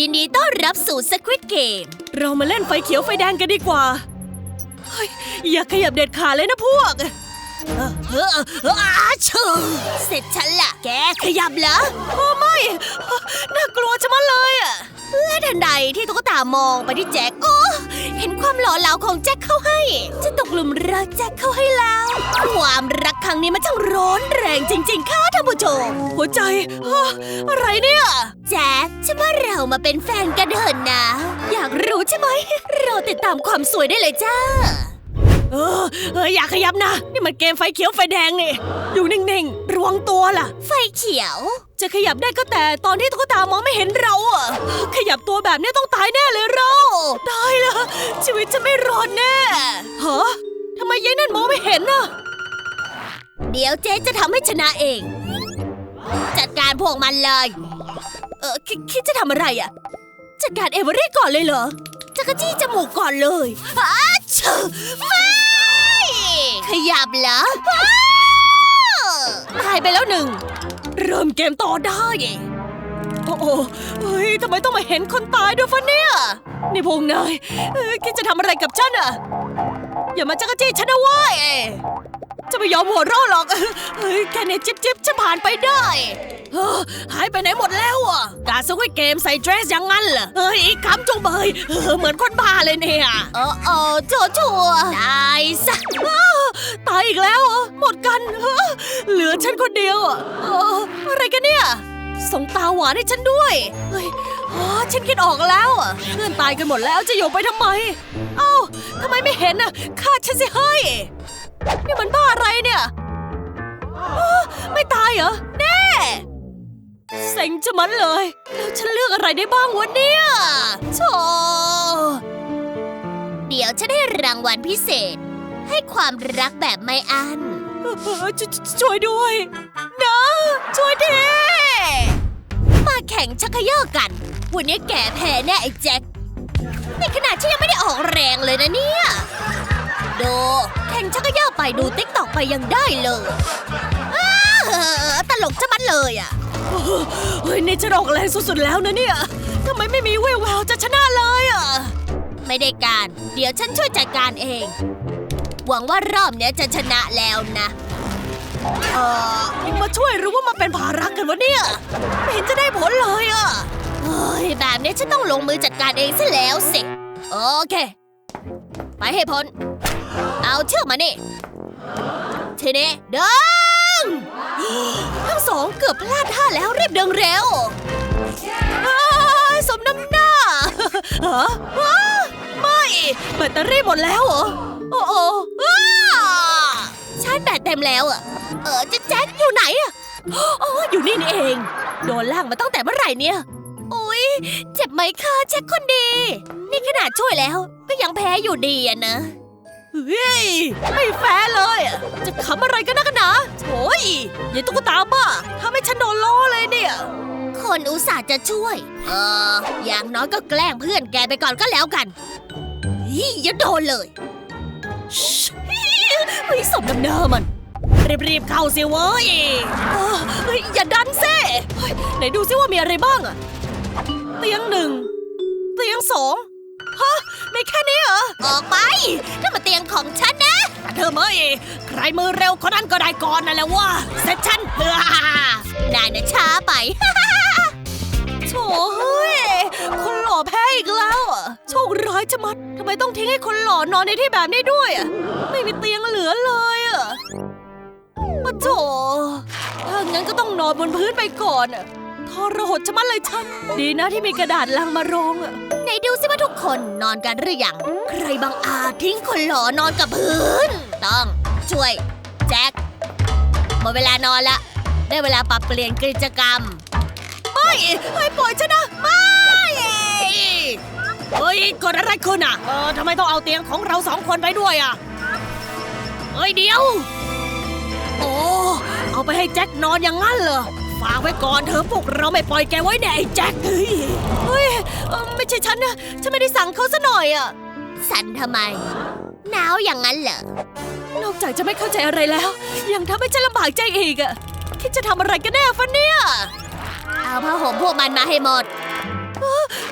ยินดีต้อนรับสู่ Squid Game เรามาเล่นไฟเขียวไฟแดงกันดีกว่าเฮ้ยอย่าขยับเด็ดขาดเลยนะพวก เออเออเอออาเชอเสร็จฉันละแกขยับเหรอโอ้ไม่ น่ากลัวจะมาเลยอะและทันใดที่ตุ๊กตามองไปที่แจ็คโอ้ เห็นความหล่อเหลาของแจ็คเข้าให้ฉันตกหลุมรักแจ็คเข้าให้แล้ว ความรักครั้งนี้มันช่างร้อนแรงจริง ๆ ค่ะท่านผู้ชม หัวใจฮะอะไรเนี่ย แจ็คฉันว่าเรามาเป็นแฟนกันเถอะนะ อยากรู้ใช่ไหม เราติดตามความสวยได้เลยจ้า เออเอออย่าขยับนะ นี่มันเกมไฟเขียวไฟแดงนี่อยู่นิ่งๆระวังตัวล่ะ ไฟเขียว จะขยับได้ก็แต่ตอนที่ตุ๊กตามองไม่เห็นเราอะขยับตัวแบบนี้ต้องตายแน่เลยเราตายละชีวิตจะไม่รอดแน่ฮะทำไมยายนั่นมองไม่เห็นอะเดี๋ยวเจ๊จะทำให้ชนะเอง จัดการพวกมันเลย เออคิดคิดจะทำอะไรอะจัดการเอเวอรี่ก่อนเลยเหรอจะกระจี้จมูกก่อนเลยอ้าเชอ ไม่ขยับเหรออ้าตายไปแล้วหนึ่ง เริ่มเกมต่อได้ โอ้โหเฮ้ยทำไมต้องมาเห็นคนตายด้วยฟะเนี่ยนี่พวกนายเอ้ยคิดจะทำอะไรกับฉันอะอย่ามาจักรจี้ฉันนะเว้ยจะไม่ยอมหัวเราะหรอกเฮ้ยแค่เนี้จิ๊บจิ๊บฉันผ่านไปได้เฮ้อ หายไปไหนหมดแล้วอะกาสวิตเกมใส่เดรสอย่างงั้นเหรอเฮ้ยคำจุงเบยเออเหมือนคนบ้าเลยเนี่ยเออเออโจชัวตายซะอ้าวตายอีกแล้วเหรอหมดกันเฮ้อเหลือฉันคนเดียวอะเอออะไรกันเนี่ยส่งตาหวานให้ฉันด้วยเฮ้ยอ๋อฉันคิดออกแล้วอะเพื่อนตายกันหมดแล้วจะอยู่ไปทำไม เอ้าทำไมไม่เห็นอะฆ่าฉันสิเฮ้ยนี่มันบ้าอะไรเนี่ยอ้อไม่ตายเหรอแน่ เซ็งจะมันเลย แล้วฉันเลือกอะไรได้บ้างวะเนี่ยโธ่เดี๋ยวฉันให้รางวัลพิเศษ ให้ความรักแบบไม่อั้นเออชชช่วยด้วย นะ ช่วยทีมาแข่งชักเขย่อกัน วันนี้แกแพ้แน่ไอ้แจ็คในขณะที่ยังไม่ได้ออกแรงเลยนะเนี่ยดูแข่งชักเขย่อไปดูติ๊กตอกไปยังได้เลยอ้าตลกจะมัดเลยอะ เฮ้ยนี่จะออกแรงสุดๆแล้วนะเนี่ยทำไมไม่มีแววแววจะชนะเลยอะ ไม่ได้การ เดี๋ยวฉันช่วยจัดการเอง หวังว่ารอบเนี้ยจะชนะแล้วนะ เออมาช่วยหรือว่ามาเป็นภาระกันวะเนี่ย ไม่เห็นจะได้ผลเลยอะ เฮ้ย แบบนี้ฉันต้องลงมือจัดการเองซะแล้วสิ โอเค ไปให้พ้น เอาเชือกมานี่ทีนี้เดิงทั้ งสองเกือบพลาดท่าแล้วรีบเดินเร็วสมน้ำหน้าฮะไม่แบตเตอรี่หมดแล้วเหรอ โอ้โออ้าชาร์จแบตเต็มแล้วอะเออจ๊แจ๊คอยู่ไหนอะอ๋ออยู่นี่นี่เอง โดนลากมาตั้งแต่เมื่อไหร่เนี่ยอุ๊ยเจ็บไหมคะแจ็คคนดี นี่ขนาดช่วยแล้วก็ยังแพ้อยู่ดีอะนะ เฮ้ยไม่แฟร์เลยอะจะขำอะไรกันนะกันนะโถยยายตุ๊กตาบ้าทำให้ฉันโดนล้อเลยเนี่ย คนอุตส่าห์จะช่วย เออ อย่างน้อยก็แกล้งเพื่อนแกไปก่อนก็แล้วกันฮีอย่าโดนเลยเฮ้ยสมน้ำหน้ามัน รีบๆเข้าสิเว้ยเออเฮ้ยอย่าดันเซ่เฮ้ยไหนดูซิว่ามีอะไรบ้างอะเตียงหนึ่งเตียงสอง ฮะไม่แค่นี้เหรอ ออกไปนั่นมาเตียงของฉันนะ เธอเมยใครมือเร็วคนนั้นก็ได้ก่อนนั่นแหละว่าเสร็จฉันเฮ้อนายนะช้าไป โถ่เฮ้ยคนหล่อแพ้อีกแล้วอะโชคร้ายจะมัดทำไมต้องทิ้งให้คนหล่อนอนในที่แบบนี้ด้วยอะไม่มีเตียงเหลือเลยอะปะโถถ้างั้นก็ต้องนอนบนพื้นไปก่อนอะ ทรหดชะมัดเลยฉัน ดีนะที่มีกระดาษลังมารองอะไหนดูสิว่าทุกคนนอนกันหรือยัง ใครบางอาจทิ้งคนหล่อนอนกับพื้น ต้องช่วย แจ็คหมดเวลานอนละ ได้เวลาปรับเปลี่ยนกิจกรรม ไม่ให้ปล่อยฉันนะ ไม่ เฮ้ยเกิดอะไรขึ้นอะ เออทำไมต้องเอาเตียงของเราสองคนไปด้วยอะ เฮ้ยเดี๋ยว โอ้ เอาไปให้แจ็คนอนอย่างงั้นเหรอ ฝากไว้ก่อนเถอะพวกเราไม่ปล่อยแกไว้แน่ไอ้แจ็คเฮ้ยเฮ้ยเอ่อไม่ใช่ฉันนะ ฉันไม่ได้สั่งเขาซะหน่อยอะสันทำไม หนาวอย่างนั้นเหรอ นอกจากจะไม่เข้าใจอะไรแล้ว ยังทำให้ฉันลำบากใจอีกอะคิดจะทำอะไรกันแน่ฟะเนี่ย เอาผ้าห่มพวกมันมาให้หมด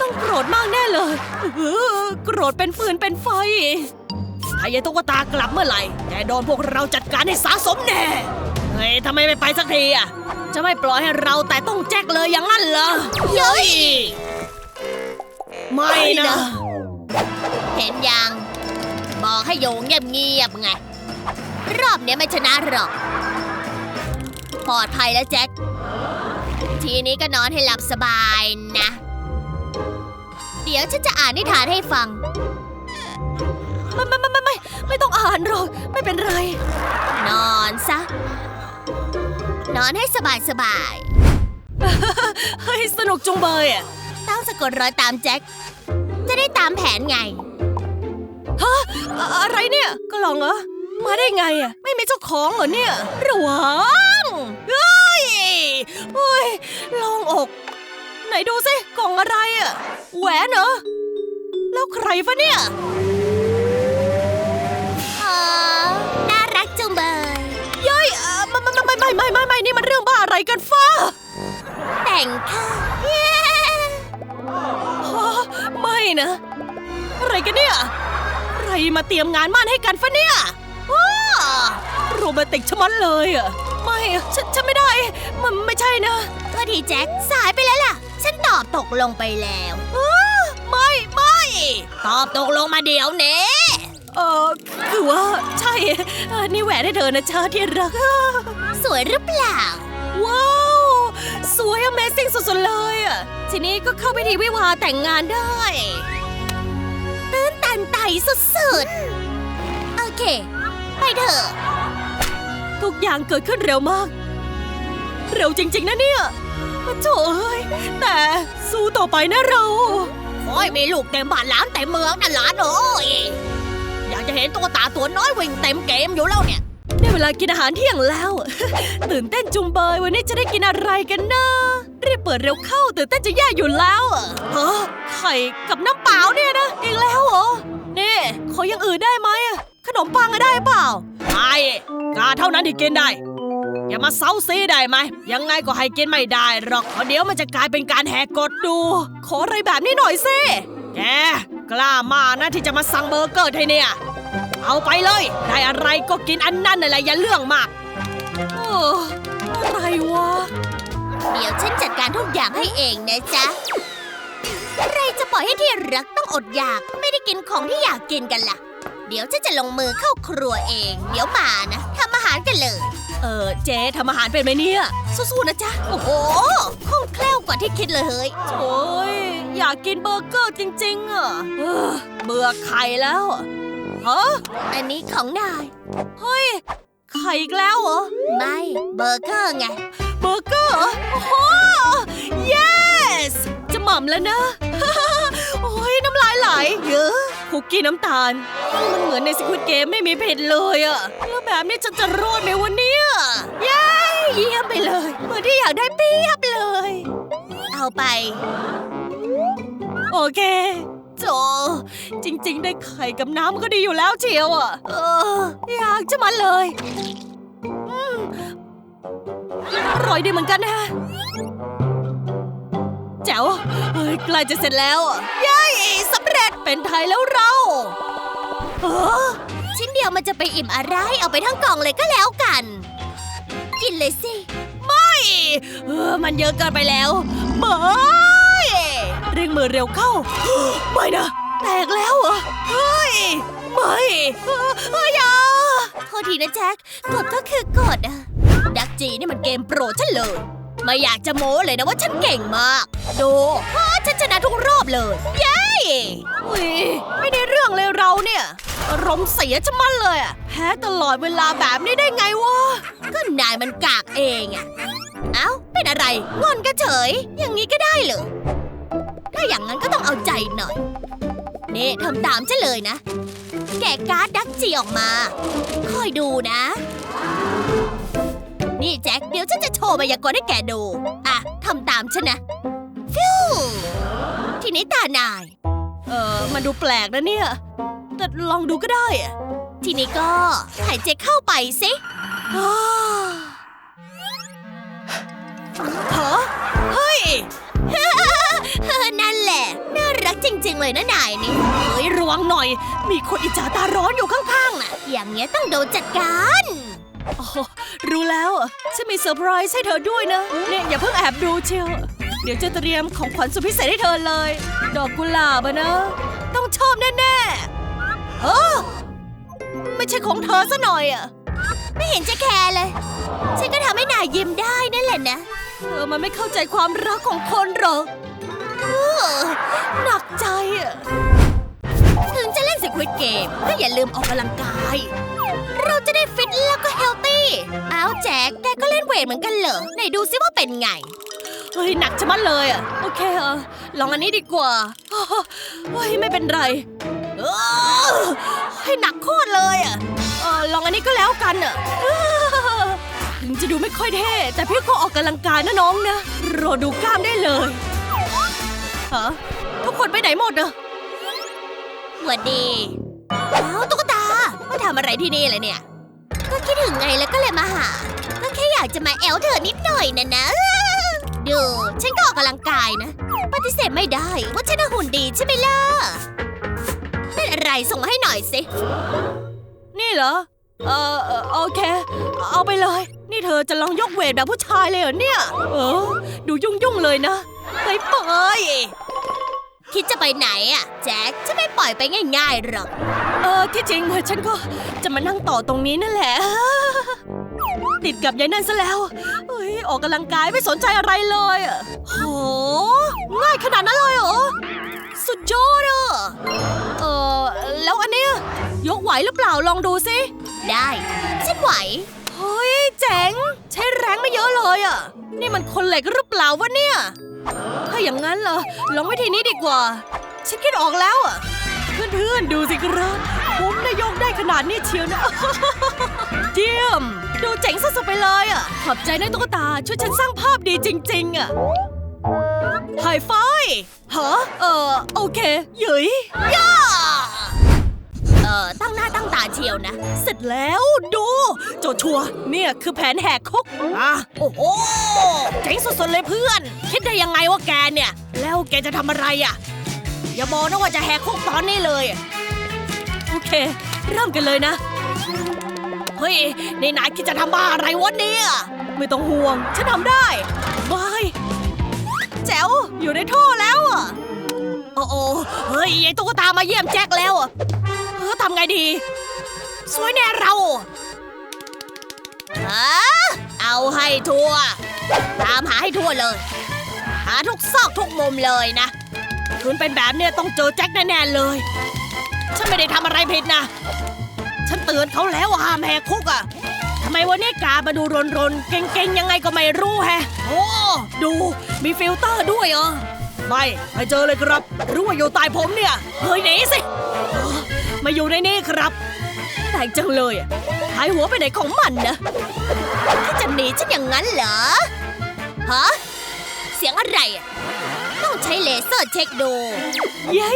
ตโกรธมากแน่เลยเออโกรธเป็นฟืนเป็นไฟ ถ้ายายตุ๊กตากลับเมื่อไหร่แกโดนพวกเราจัดการให้สะสมแน่ เฮ้ยทำไมไม่ไปสักทีอะ จะไม่ปล่อยให้เราแต่ต้องแจ็คเลยอย่างนั้นเหรอ เฮ้ย ไม่นะ เห็นยัง บอกให้อยู่เงียบๆไง รอบเนี้ยไม่ชนะหรอก ปลอดภัยแล้วแจ็ค ทีนี้ก็นอนให้หลับสบายนะ เดี๋ยวฉันจะอ่านนิทานให้ฟัง ไม่ไม่ไม่ไม่ไม่ไม่ต้องอ่านหรอก ไม่เป็นไร นอนซะ นอนให้สบายสบายเฮ้ย สนุกจุงเบยอะๆต้องสะกดรอยตามแจ็ค จะได้ตามแผนไงฮะอะอะไรเนี่ย ก็ลองเหรอ มาได้ไงอะ ไม่มีเจ้าของเหรอเนี่ย ระวังเฮ้ยเฮ้ยโลงอก ไหนดูสิกล่องอะไรอะ แหวนเหรอ แล้วใครฟะเนี่ย ไม่ไม่ไม่ไม่ไม่ไม่ไม่นี่มันเรื่องบ้าอะไรกันฟ้า แต่งค่ะเย้ฮะไม่นะ อะไรกันเนี่ย ใครมาเตรียมงานมั่นให้กันฟะเนี่ยว้าโรแมนติกชะมัดเลยอะ ไม่อะฉันฉันไม่ได้ มันไม่ใช่นะโทษทีแจ็คสายไปแล้วล่ะ ฉันตอบตกลงไปแล้วไม่ไม่ ตอบตกลงมาเดี๋ยวนี้ เออคือว่าใช่เอ่อนี่แหวนให้เธอนะจ้าที่รัก สวยหรือเปล่า ว้าว สวย Amazing สุดๆเลยอะ ทีนี้ก็เข้าพิธีวิวาห์แต่งงานได้ ตื้นตันไตสุดๆ โอเค ไปเถอะ ทุกอย่างเกิดขึ้นเร็วมาก เร็วจริงๆนะเนี่ยโถ่เอ้ย แต่สู้ต่อไปนะเรา โอ้ยมีลูกเต็มบ้านหลานเต็มเมืองนั่นหลานโอ้ยอยากจะเห็นตัวตาตัวน้อยวิ่งเต็มเกมอยู่แล้วเนี่ย ได้เวลากินอาหารเที่ยงแล้ว ตื่นเต้นจุงเบยวันนี้จะได้กินอะไรกันนะรีบเปิดเร็วเข้า ตื่นเต้นจะแย่อยู่แล้วอะฮะไข่กับน้ำเปล่าเนี่ยนะอีกแล้วเหรอนี่ขออย่างอื่นได้ไหมขนมปังก็ได้เปล่าไม่กาเท่านั้นที่กินได้ อย่ามาเซาซีได้ไหมยังไงก็ให้กินไม่ได้หรอกเดี๋ยวมันจะกลายเป็นการแหกกฎดู ขออะไรแบบนี้หน่อยสิแกกล้ามานะที่จะมาสั่งเบอร์เกอร์ให้เนี่ย เอาไปเลย ได้อะไรก็กินอันนั้นนั่นแหละอย่าเรื่องมากเอออะไรวะ เดี๋ยวฉันจัดการทุกอย่างให้เองนะจ๊ะใครจะปล่อยให้ที่รักต้องอดอยาก ไม่ได้กินของที่อยากกินกันล่ะ เดี๋ยวฉันจะลงมือเข้าครัวเอง เดี๋ยวมานะทำอาหารกันเลย เออเจ๊ทำอาหารเป็นไหมเนี่ย สู้ๆนะจ๊ะ โอ้โหคล่องแคล่วกว่าที่คิดเลยเฮ้ย โอ้ยอยากกินเบอร์เกอร์จริงๆอะเออเบื่อไข่แล้วอะ ฮะอันนี้ของนาย เฮ้ย ไข่อีกแล้วเหรอ ไม่เบอร์เกอร์ไง เบอร์เกอร์เหรอโอ้โห yes จะหม่ำแล้วนะ โอ้ยน้ำลายไหลเยอะคุกกี้น้ำตาล มันเหมือนในสควิตเกมไม่มีเผ็ดเลยอะแล้วแบบนี้ฉันจะรอดไหมวันนี้เย้เยี่ยมไปเลยเหมือนที่อยากได้เปียบเลย เอาไป โอเค โจ จริง ๆ ได้ไข่กับน้ำก็ดีอยู่แล้วเชียวอะ เออ อยากจะมาเลยอืมอร่อยดีเหมือนกันนะแจ๋วเฮ้ยใกล้จะเสร็จแล้วอะเย้สำเร็จเป็นไทยแล้วเราเออชิ้นเดียวมันจะไปอิ่มอะไร เอาไปทั้งกล่องเลยก็แล้วกัน กินเลยสิ ไม่ เออมันเยอะเกินไปแล้วไม่ เร่งมือเร็วเข้า ไม่นะ แตกแล้วเหรอ เฮ้ย ไม่เออเอออย่าโทษทีนะแจ็คกดก็คือกดอะดักจีนี่มันเกมโปรดฉันเลย ไม่อยากจะโม้เลยนะว่าฉันเก่งมาก ดูฮะฉันชนะทุกรอบเลย เย้อุ้ยไม่ได้เรื่องเลยเราเนี่ยอารมณ์เสียจะมันเลยอะแพ้ตลอดเวลาแบบนี้ได้ไงวะ ก็นายมันกากเองอะเอ้า เป็นอะไร งอนก็เฉย อย่างนี้ก็ได้เหรอ ถ้าอย่างนั้นก็ต้องเอาใจหน่อย นี่ทำตามฉันเลยนะ แกะการ์ดดักจีออกมา คอยดูนะ นี่แจ็คเดี๋ยวฉันจะโชว์มายากลให้แกดู อะทำตามฉันนะฟิวทีนี้ตานาย เออมันดูแปลกนะเนี่ย แต่ลองดูก็ได้อะทีนี้ก็หายใจเข้าไปสิอ้าฮะ เฮ้ยนั่นแหละ น่าจริง ๆ เลยนะนายนี่เฮ้ยระวังหน่อย มีคนอิจฉาตาร้อนอยู่ข้างๆน่ะ อย่างเงี้ยต้องโดนจัดการอ๋อรู้แล้วอะฉันมีเซอร์ไพรส์ให้เธอด้วยนะ เนี่ยอย่าเพิ่งแอบดูเชียวเดี๋ยวจะเตรียมของขวัญสุดพิเศษให้เธอเลย ดอกกุหลาบอะนะ ต้องชอบแน่ๆเออไม่ใช่ของเธอซะหน่อยอะไม่เห็นจะแคร์เลย ฉันก็ทำให้นายยิ้มได้นั่นแหละนะ เธอมันไม่เข้าใจความรักของคนหรอก ถึงจะเล่นสควิตเกมก็อย่าลืมออกกำลังกาย เราจะได้ฟิตแล้วก็เฮลตี้อ้าวแจ็คแกก็เล่นเวทเหมือนกันเหรอ ไหนดูซิว่าเป็นไง เฮ้ย หนักชะมัดเลยอะโอเคเออลองอันนี้ดีกว่าอ้าวเฮ้ยไม่เป็นไรเออให้ยหนักโคตรเลยอะเออลองอันนี้ก็แล้วกันอะถึงจะดูไม่ค่อยเท่ แต่พี่ก็ออกกำลังกายนะน้องนะรอดูกล้ามได้เลยฮะ คนไปไหนหมดอะหวัดดีอ้าวตุ๊กตามาทำอะไรที่นี่เลยเนี่ย ก็คิดถึงไงแล้วก็เลยมาหา ก็แค่อยากจะมาแอลเธอนิดหน่อยนะนะ ดู ฉันก็ออกกำลังกายนะ ปฏิเสธไม่ได้ว่าฉันน่ะหุ่นดีใช่ไหมล่ะเป็นอะไรส่งมาให้หน่อยสิ นี่เหรอ เออเออโอเค เอาไปเลย นี่เธอจะลองยกเวทแบบผู้ชายเลยเหรอเนี่ย เออ ดูยุ่งๆเลยนะไปไป คิดจะไปไหนอะ แจ็คจะไม่ปล่อยไปง่ายๆหรอก เออที่จริงฉันก็จะมานั่งต่อตรงนี้นั่นแหละ ติดกับยายนั่นซะแล้วเฮ้ยออกกำลังกายไม่สนใจอะไรเลยอะโหง่ายขนาดนั้นเลยเหรอ สุดยอดอะเออแล้วอันเนี้ยยกไหวหรือเปล่าลองดูสิได้ฉันไหวเฮ้ยเจ๋ง ใช้แรงไม่เยอะเลยอะ นี่มันคนเหล็กหรือเปล่าวะเนี่ย ถ้าอย่างนั้นเหรอลองวิธีนี้ดีกว่า ฉันคิดออกแล้วอะ เพื่อนๆ ดูสิครับผมได้ยกได้ขนาดนี้เชียวนะเยี่ยม ดูเจ๋งสุดๆไปเลยอะ ขอบใจนะตุ๊กตา ช่วยฉันสร้างภาพดีจริง ๆ อะไฮไฟฮะเออโอเคหยุยย่า ออตั้งหน้าตั้งตาเชียวนะ เสร็จแล้วดู โจชัว เนี่ยคือแผนแหกคุกอะโอ้โหเจ๋งสุดๆเลยเพื่อน คิดได้ยังไงว่าแกเนี่ย แล้วแกจะทำอะไรอะ อย่าบอกนะว่าจะแหกคุกตอนนี้เลย โอเค เริ่มกันเลยนะ เฮ้ยในนายคิดจะทำบ้าอะไรวะเนี่ย ไม่ต้องห่วง ฉันทำได้บายแจ๋วอยู่ในท่อแล้วอะ โอ้โอเฮ้ยไอ้ตุ๊กตามาเยี่ยมแจ็คแล้วเออทำไงดี สวยแน่เราฮะเอาให้ทั่ว ตามหาให้ทั่วเลย หาทุกซอกทุกมุมเลยนะ คุณเป็นแบบเนี้ยต้องเจอแจ็คแน่ๆเลย ฉันไม่ได้ทำอะไรผิดนะ ฉันเตือนเขาแล้วว่าห้ามแหกคุกอะทำไมวันนี้กามาดูรนรนๆ เก่งๆ ยังไงก็ไม่รู้แฮะ โอ้ ดู มีฟิลเตอร์ด้วยเหรอ ไม่ไม่เจอเลยครับ รู้ว่าอยู่ใต้ผมเนี่ย เฮ้ยหนีสิ มาอยู่ในนี้ครับแปลกจังเลยหายหัวไปไหนของมันนะถ้าจะหนีฉันอย่างนั้นเหรอ ฮะ เสียงอะไร ต้องใช้เลเซอร์เช็คดู เย้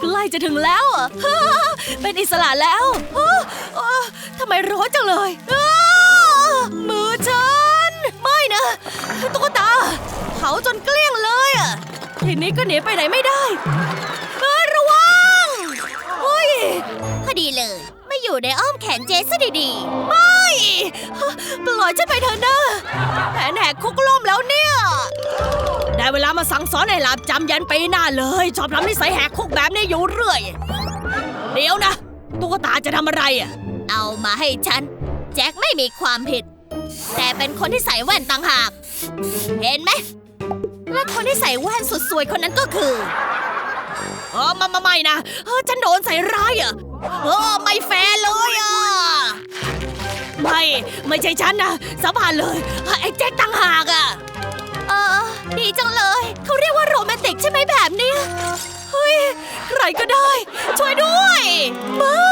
ใกล้จะถึงแล้วอะเป็นอิสระแล้วทำไมร้อนจังเลยมือฉัน ไม่นะตุ๊กตาเผาจนเกลี้ยง ทีนี้ก็หนีไปไหนไม่ได้เอ้ยระวังเฮ้ยพอดีเลย ไม่อยู่ในอ้อมแขนเจซะดีไม่ ปล่อยฉันไปเถอะนะแผนแหกคุกล่มแล้วเนี่ย ได้เวลามาสั่งสอนให้หลับจำยันไปหน้าเลย ชอบทำนิสัยแหกคุกแบบนี้อยู่เรื่อย เดี๋ยวนะ ตุ๊กตาจะทำอะไรอะ เอามาให้ฉัน แจ็คไม่มีความผิด แต่เป็นคนที่ใส่แว่นต่างหาก เห็นไหม แล้วคนที่ใส่แว่นสุดสวยคนนั้นก็คือเออมาไม่นะเออฉันโดนใส่ร้ายอะเออไม่แฟร์เลยอะไม่ไม่ใช่ฉันนะสาบานเลยไอ้แจ็คต่างหากอะเออดีจังเลย เขาเรียกว่าโรแมนติกใช่ไหมแบบนี้เฮ้ย ใครก็ได้ ช่วยด้วยไม่